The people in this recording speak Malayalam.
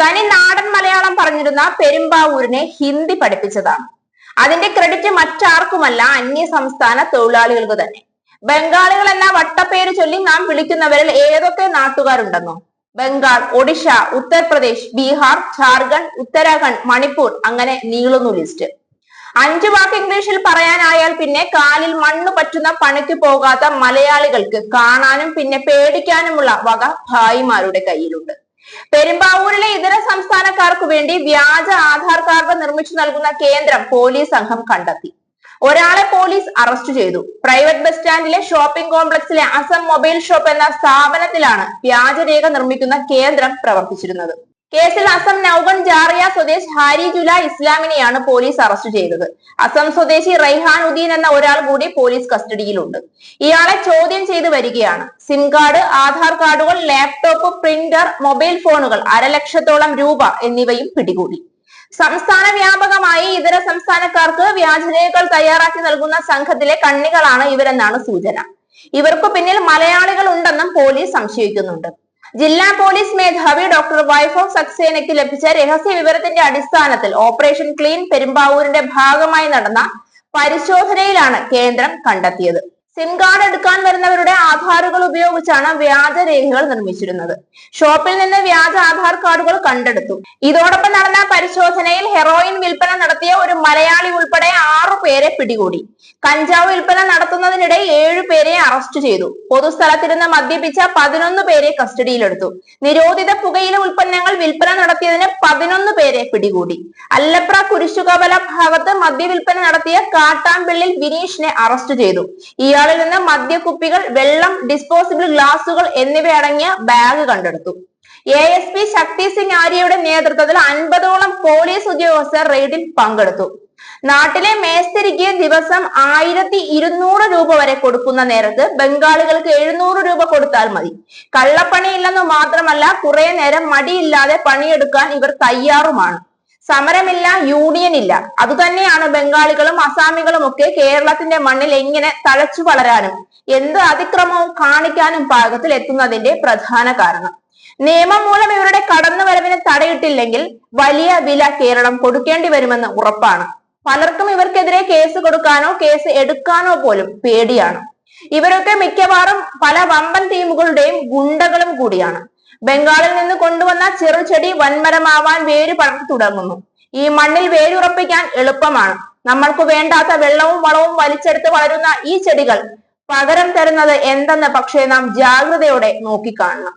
തനി നാടൻ മലയാളം പറഞ്ഞിരുന്ന പെരുമ്പാവൂരിനെ ഹിന്ദി പഠിപ്പിച്ചതാണ്. അതിന്റെ ക്രെഡിറ്റ് മറ്റാർക്കുമല്ല അന്യ സംസ്ഥാന തൊഴിലാളികൾക്ക് തന്നെ. ബംഗാളികൾ എന്ന വട്ടപ്പേര് ചൊല്ലി നാം വിളിക്കുന്നവരിൽ ഏതൊക്കെ നാട്ടുകാരുണ്ടെന്നോ? ബംഗാൾ ഒഡീഷ ഉത്തർപ്രദേശ് ബീഹാർ ജാർഖണ്ഡ് ഉത്തരാഖണ്ഡ് മണിപ്പൂർ അങ്ങനെ നീളുന്നു ലിസ്റ്റ് അഞ്ചു വാക്ക് ഇംഗ്ലീഷിൽ പറയാനായാൽ പിന്നെ കാലിൽ മണ്ണ് പറ്റുന്ന പണിക്ക് പോകാത്ത മലയാളികൾക്ക് കാണാനും പിന്നെ പേടിക്കാനുമുള്ള വക ഭായിമാരുടെ കയ്യിലുണ്ട്. പെരുമ്പാവൂരിലെ ഇതര സംസ്ഥാനക്കാർക്ക് വേണ്ടി വ്യാജ ആധാർ കാർഡ് നിർമ്മിച്ചു നൽകുന്ന കേന്ദ്രം പോലീസ് സംഘം കണ്ടെത്തി. ഒരാളെ പോലീസ് അറസ്റ്റ് ചെയ്തു. പ്രൈവറ്റ് ബസ് സ്റ്റാൻഡിലെ ഷോപ്പിംഗ് കോംപ്ലക്സിലെ അസം മൊബൈൽ ഷോപ്പ് എന്ന സ്ഥാപനത്തിലാണ് വ്യാജരേഖ നിർമ്മിക്കുന്ന കേന്ദ്രം പ്രവർത്തിച്ചിരുന്നത്. കേസിൽ അസം നൌഗൺ ജാറിയ സ്വദേശ് ഹാരി ജുല ഇസ്ലാമിനെയാണ് പോലീസ് അറസ്റ്റ് ചെയ്തത്. അസം സ്വദേശി റൈഹാൻ ഉദ്ദീൻ എന്ന ഒരാൾ കൂടി പോലീസ് കസ്റ്റഡിയിലുണ്ട്. ഇയാളെ ചോദ്യം ചെയ്തു വരികയാണ്. സിം കാർഡ് ആധാർ കാർഡുകൾ ലാപ്ടോപ്പ് പ്രിന്റർ മൊബൈൽ ഫോണുകൾ അരലക്ഷത്തോളം രൂപ എന്നിവയും പിടികൂടി. സംസ്ഥാന വ്യാപകമായി ഇതര സംസ്ഥാനക്കാർക്ക് വ്യാജരേഖകൾ തയ്യാറാക്കി നൽകുന്ന സംഘത്തിലെ കണ്ണികളാണ് ഇവരെന്നാണ് സൂചന. ഇവർക്ക് പിന്നിൽ മലയാളികൾ ഉണ്ടെന്നും പോലീസ് സംശയിക്കുന്നുണ്ട്. ജില്ലാ പോലീസ് മേധാവി ഡോക്ടർ വൈഭവ് സക്സേനയ്ക്ക് ലഭിച്ച രഹസ്യ വിവരത്തിന്റെ അടിസ്ഥാനത്തിൽ ഓപ്പറേഷൻ ക്ലീൻ പെരുമ്പാവൂരിന്റെ ഭാഗമായി നടന്ന പരിശോധനയിലാണ് കേന്ദ്രം കണ്ടെത്തിയത്. സിം കാർഡ് എടുക്കാൻ വരുന്നവരുടെ ആധാറുകൾ ഉപയോഗിച്ചാണ് വ്യാജ രേഖകൾ നിർമ്മിച്ചിരുന്നത്. ഷോപ്പിൽ നിന്ന് വ്യാജ ആധാർ കാർഡുകൾ കണ്ടെടുത്തു. ഇതോടൊപ്പം നടന്ന പരിശോധനയിൽ ഹെറോയിൻ വിൽപ്പന നടത്തിയ ഒരു മലയാളി ഉൾപ്പെടെ പേരെ പിടികൂടി. കഞ്ചാവ് വിൽപ്പന നടത്തുന്നതിനിടെ ഏഴു പേരെ അറസ്റ്റ് ചെയ്തു. പൊതുസ്ഥലത്തിരുന്ന് മദ്യപിച്ച പതിനൊന്ന് പേരെ കസ്റ്റഡിയിലെടുത്തു. നിരോധിത പുകയില ഉൽപ്പന്നങ്ങൾ വിൽപ്പന നടത്തിയതിന് പതിനൊന്ന് പേരെ പിടികൂടി. അല്ലപ്ര കുരിശുകവല ഭാഗത്ത് മദ്യവിൽപ്പന നടത്തിയ കാട്ടാമ്പിള്ളിൽ വിനീഷിനെ അറസ്റ്റ് ചെയ്തു. ഇയാളിൽ നിന്ന് മദ്യക്കുപ്പികൾ വെള്ളം ഡിസ്പോസിബിൾ ഗ്ലാസുകൾ എന്നിവ അടങ്ങിയ ബാഗ് കണ്ടെടുത്തു. A S P Shakti Singh ആര്യയുടെ നേതൃത്വത്തിൽ അൻപതോളം പോലീസ് ഉദ്യോഗസ്ഥർ റെയ്ഡിൽ പങ്കെടുത്തു. നാട്ടിലെ മേസ്തിരിക്ക് ദിവസം ആയിരത്തി ഇരുന്നൂറ് രൂപ വരെ കൊടുക്കുന്ന നേരത്ത് ബംഗാളികൾക്ക് എഴുന്നൂറ് രൂപ കൊടുത്താൽ മതി. കള്ളപ്പണിയില്ലെന്ന് മാത്രമല്ല കുറെ നേരം മടിയില്ലാതെ പണിയെടുക്കാൻ ഇവർ തയ്യാറുമാണ്. സമരമില്ല യൂണിയൻ ഇല്ല അതുതന്നെയാണ് ബംഗാളികളും അസാമികളും ഒക്കെ കേരളത്തിന്റെ മണ്ണിൽ എങ്ങനെ തഴച്ചു വളരാനും എന്ത് അതിക്രമവും കാണിക്കാനും പാകത്തിൽ എത്തുന്നതിന്റെ പ്രധാന കാരണം. നിയമം മൂലം ഇവരുടെ കടന്നുവരവിന് തടയിട്ടില്ലെങ്കിൽ വലിയ വില കേരളം കൊടുക്കേണ്ടി വരുമെന്ന് ഉറപ്പാണ്. പലർക്കും ഇവർക്കെതിരെ കേസ് കൊടുക്കാനോ കേസ് എടുക്കാനോ പോലും പേടിയാണ്. ഇവരൊക്കെ മിക്കവാറും പല വമ്പൻ ടീമുകളുടെയും ഗുണ്ടകളും കൂടിയാണ്. ബംഗാളിൽ നിന്ന് കൊണ്ടുവന്ന ചെറുചെടി വൻമരമാവാൻ വേര് പടർന്നു തുടങ്ങുന്നു. ഈ മണ്ണിൽ വേരുറപ്പിക്കാൻ എളുപ്പമാണ്. നമ്മൾക്ക് വേണ്ടാത്ത വെള്ളവും വളവും വലിച്ചെടുത്ത് വളരുന്ന ഈ ചെടികൾ പകരം തരുന്നത് എന്തെന്ന് പക്ഷേ നാം ജാഗ്രതയോടെ നോക്കിക്കാണണം